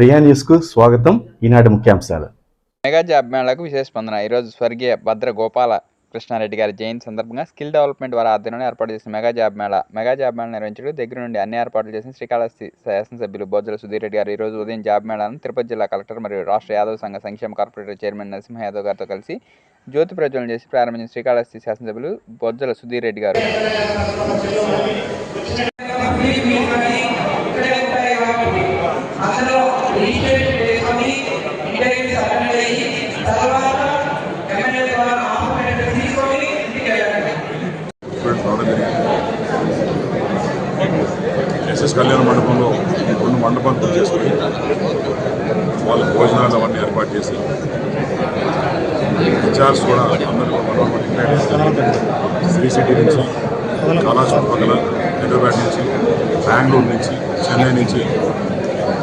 ప్రియా న్యూస్కు స్వాగతం. ఈనాటి ముఖ్యాంశాలు. మెగా జాబ్ మేళాకు విశేష స్పందన. ఈరోజు స్వర్గీయ భద్ర గోపాల కృష్ణారెడ్డి గారి జయంతి సందర్భంగా స్కిల్ డెవలప్మెంట్ వారి ఆధ్వర్యంలో ఏర్పాటు చేసిన mega job mela. Mega job mela నిర్వహించడం. దగ్గర నుండి అన్ని ఏర్పాట్లు చేసిన శ్రీకాళహస్తి శాసనసభ్యులు బొజ్జల సుధీర్ రెడ్డి గారు ఈ రోజు ఉదయం జాబ్ మేళాను తిరుపతి జిల్లా కలెక్టర్ మరియు రాష్ట్ర యాదవ్ సంఘ సంక్షేమ కార్పొరేటర్ చైర్మన్ నరసింహ యాదవ్ గారితో కలిసి జ్యోతి ప్రజ్వలన చేసి ప్రారంభించిన శ్రీకాళహస్తి శాసనసభ్యులు బొజ్జల సుధీర్ రెడ్డి గారు. ఎస్ఎస్ కళ్యాణ మండపంలో రెండు మండపాలు బుక్ చేసుకుని వాళ్ళ భోజనాలు అవన్నీ ఏర్పాటు చేసి ఇన్ఛార్జ్ కూడా అందరూ శ్రీ సిటీ నుంచి కళాశాల పక్కన హైదరాబాద్ నుంచి బెంగళూరు నుంచి చెన్నై నుంచి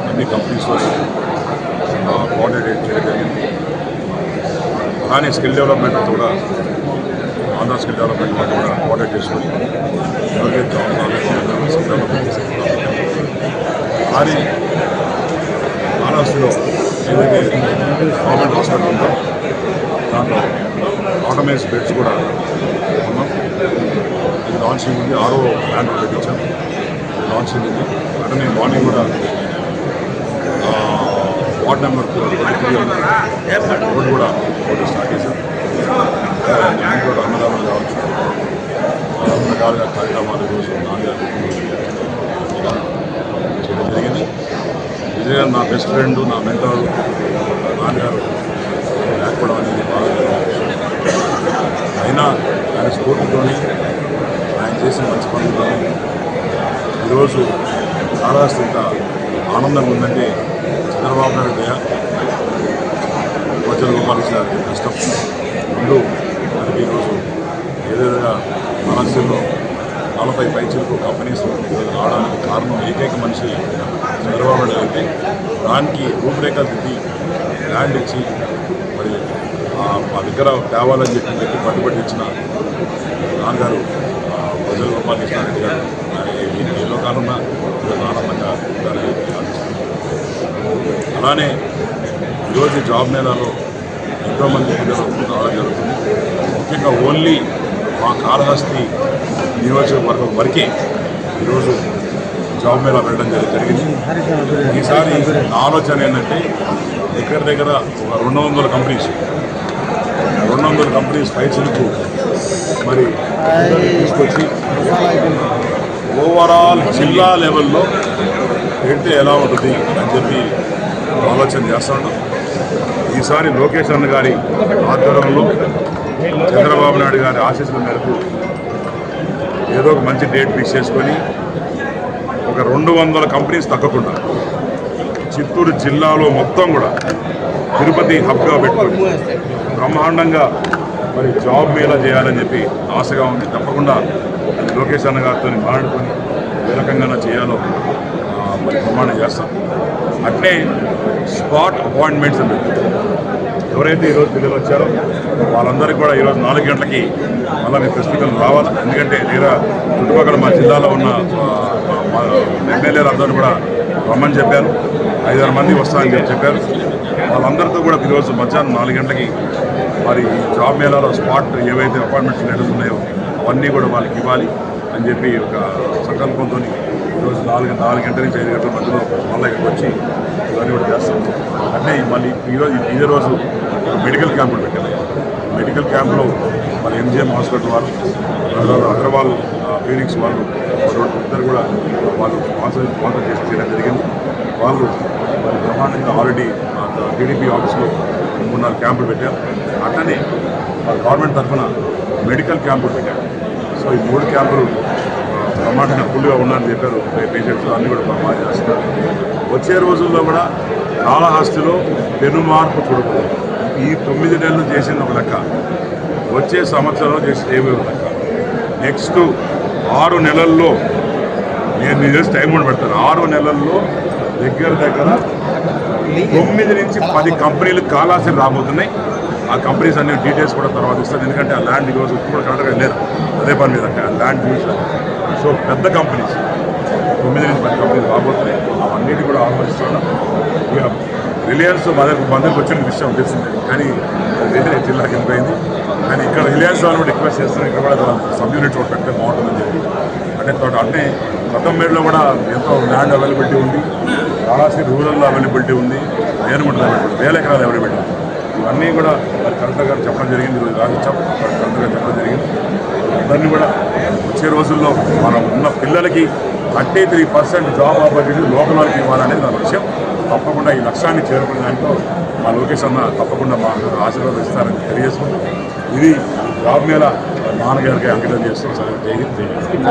అన్ని కంపెనీస్ కోఆర్డినేట్ చేయడం జరిగింది. స్కిల్ డెవలప్మెంట్ కూడా ఆంధ్ర స్కిల్ డెవలప్మెంట్ వాళ్ళు కూడా కోఆర్డినేట్ చేసుకుని ఎవరికైతే స్కిల్ డెవలప్మెంట్ భారీ మహారాష్ట్రలో ఏదైతే గవర్నమెంట్ హాస్పిటల్ ఉందో దాంట్లో ఆటోమేస్ బెడ్స్ కూడా ఉన్నాం. ఇది లాంచింగ్ ఉంది. ఆరో ప్లాంట్ పెట్టించాం లాంచింగ్ ఉంది. అట్లనే మార్నింగ్ కూడా వార్డ్ నెంబర్ రోడ్డు కూడా రోడ్డు స్టార్ట్ చేశాం. ల్యాండ్ కూడా అన్నదానం కావచ్చు. రకరకాలుగా కార్యక్రమాలు ఈరోజు నాన్నగారు ఇలా చేయడం జరిగింది విజయ్ గారు నా బెస్ట్ ఫ్రెండ్ నా మెంటర్ నాన్నగారు లేకపోవడం అనేది బాగా అయినా ఆయన స్ఫూర్తితోని ఆయన చేసిన మంచి పనులతో ఈరోజు చాలా ఇంత ఆనందంగా ఉందంటే చంద్రబాబు నాయుడు దయ వజ్ర గోపాలకృష్ణ గారి కష్టం. ముందు మనకి ఈరోజు ఏదేవిధంగా మహారాష్ట్రలో నలభై పైచలకు కంపెనీస్ రావడానికి కారణం ఏకైక మనిషి చంద్రబాబు నాయుడు అయితే దానికి రూపురేఖలు దిద్ది ల్యాండ్ ఇచ్చి మరి మా దగ్గర తేవాలని చెప్పి చెప్పి పట్టుబడి ఇచ్చిన నాన్నగారు ప్రజల వజ్ర గోపాలకృష్ణారెడ్డి గారు ఆయన ఈ- ఏదో కాలంలో ఈరోజు ఆనందంగా ఉండాలని అలానే ఈరోజు జాబ్ మేళాలో ఎంతోమంది పిల్లలు రావడం జరుగుతుంది. ముఖ్యంగా ఓన్లీ మా కాళహస్తి నియోజకవర్గం వరకే ఈరోజు జాబ్ మేళా వెళ్ళడం జరి- జరిగింది. ఈసారి నా ఆలోచన ఏంటంటే దగ్గర దగ్గర ఒక రెండు వందల కంపెనీస్ రెండు వందల కంపెనీస్ పైసలకు మరి తీసుకొచ్చి ఓవరాల్ జిల్లా లెవెల్లో పెడితే ఎలా ఉంటుంది అని చెప్పి ఆలోచన చేస్తాను. ఈసారి లోకేష్ అన్న గారి ఆధ్వర్యంలో నాయుడు గారి ఆశీస్సుల మేరకు ఏదో ఒక మంచి డేట్ ఫిక్స్ చేసుకొని ఒక రెండు వందల కంపెనీస్ తగ్గకుండా చిత్తూరు జిల్లాలో మొత్తం కూడా తిరుపతి హబ్గా పెట్టుకొని బ్రహ్మాండంగా మరి జాబ్ మేళా చేయాలని చెప్పి ఆశగా ఉంది. తప్పకుండా లోకేష్ అన్న గారితో మాట్లాడుకొని ఏ రకంగా చేయాలో మరి ప్రమాణం చేస్తాం. అట్లే స్పాట్ అపాయింట్మెంట్స్ అని ఎవరైతే ఈరోజు పిల్లలు వచ్చారో వాళ్ళందరికీ కూడా ఈరోజు నాలుగు గంటలకి మళ్ళీ మీ ప్రస్తుతం రావాలి. ఎందుకంటే లేదా చుట్టుపక్కల మా జిల్లాలో ఉన్న మా ఎమ్మెల్యేలు అందరూ కూడా రమ్మని చెప్పారు. ఐదారు మంది వస్తారని చెప్పి చెప్పారు. వాళ్ళందరితో కూడా ఈరోజు మధ్యాహ్నం నాలుగు గంటలకి మరి జాబ్ మేళాలో స్పాట్ ఏవైతే అపాయింట్మెంట్స్ లెటర్స్ ఉన్నాయో అవన్నీ కూడా వాళ్ళకి ఇవ్వాలి అని చెప్పి ఒక సంకల్పంతో ఈరోజు నాలుగు నాలుగు గంటల నుంచి ఐదు గంటల మధ్యలో మళ్ళీ ఇక్కడికి వచ్చి ఇవన్నీ కూడా చేస్తాం. అంటే మళ్ళీ ఈరోజు ఇదే రోజు మెడికల్ క్యాంపులు పెట్టాలి. మెడికల్ క్యాంపులో మరి ఎంజిఎం హాస్పిటల్ వాళ్ళు తర్వాత అగర్వాల్ క్లినిక్స్ వాళ్ళు ఇద్దరు కూడా వాళ్ళు స్పాన్సర్ స్పాన్సర్ చేసి చేయడం జరిగింది. వాళ్ళు మరి బ్రహ్మాండంగా ఆల్రెడీ టీడీపీ ఆఫీస్లో మూడు నాలుగు క్యాంపులు పెట్టారు. అట్లనే మరి గవర్నమెంట్ తరఫున మెడికల్ క్యాంపులు పెట్టారు. సో ఈ మూడు క్యాంపులు ప్రమాదం బ్రహ్మాండంగా ఫుల్గా ఉన్నారని చెప్పారు. పేషెంట్స్ అన్నీ కూడా ప్రమాదం చేస్తున్నారు. వచ్చే రోజుల్లో కూడా కాళహస్తిలో పెను మార్పు కొడుకు ఈ తొమ్మిది నెలలు చేసిన ఒక లెక్క. వచ్చే సంవత్సరంలో చేసి ఏమి ఒక లెక్క. నెక్స్ట్ ఆరు నెలల్లో నేను నీ చేసి టైం కూడా పెడతాను. ఆరు నెలల్లో దగ్గర దగ్గర తొమ్మిది నుంచి పది కంపెనీలు కాలాసి రాబోతున్నాయి. ఆ కంపెనీస్ అన్ని డీటెయిల్స్ కూడా తర్వాత ఇస్తాను. ఎందుకంటే ఆ ల్యాండ్ ఈరోజు కూడా కరెక్ట్గా లేదు. అదే పని మీద. ఆ ల్యాండ్ చూసాను సో పెద్ద కంపెనీస్ తొమ్మిది నుంచి పది కంపెనీలు రాబోతున్నాయి. అవన్నిటి కూడా ఆలోచిస్తున్నాం ఇక రిలయన్స్ మన మందరికి వచ్చిన విషయం తెలిసిందే. కానీ అది వేరే జిల్లాకి వెళ్ళిపోయింది. కానీ ఇక్కడ రిలయన్స్ వాళ్ళు కూడా రిక్వెస్ట్ చేస్తున్నారు. ఇక్కడ కూడా సబ్ యూనిట్ ఒకటి పెడితే బాగుంటుందని చెప్పి. అంటే తోట అంటే కొత్తమేడులో కూడా ఎంతో ల్యాండ్ అవైలబిలిటీ ఉంది. కాళాశ్రీ రూరల్ అవైలబిలిటీ ఉంది. నేనుకుంటుంది అవైలబిలిటీ వేల ఎకరాలు అవైలబిలిటీ ఉంది. ఇవన్నీ కూడా మరి కలెక్టర్ గారు చెప్పడం జరిగింది. ఈరోజు రాసిచ్చాం కలెక్టర్ గారు చెప్పడం జరిగింది. ఇవన్నీ కూడా వచ్చే రోజుల్లో మనం ఉన్న పిల్లలకి thirty three percent job opportunity local వాళ్ళకి ఇవ్వాలనేది నా లక్ష్యం. తప్పకుండా ఈ లక్ష్యాన్ని చేరుకునే దాంట్లో మా లోకేష్ అన్న తప్పకుండా మా ఆశీర్వాదం ఇస్తారని తెలియజేసుకుంటూ ఇది జాబ్ మీద నాన్నగారికి అంకితం చేస్తూ సార్ జై జై హింద్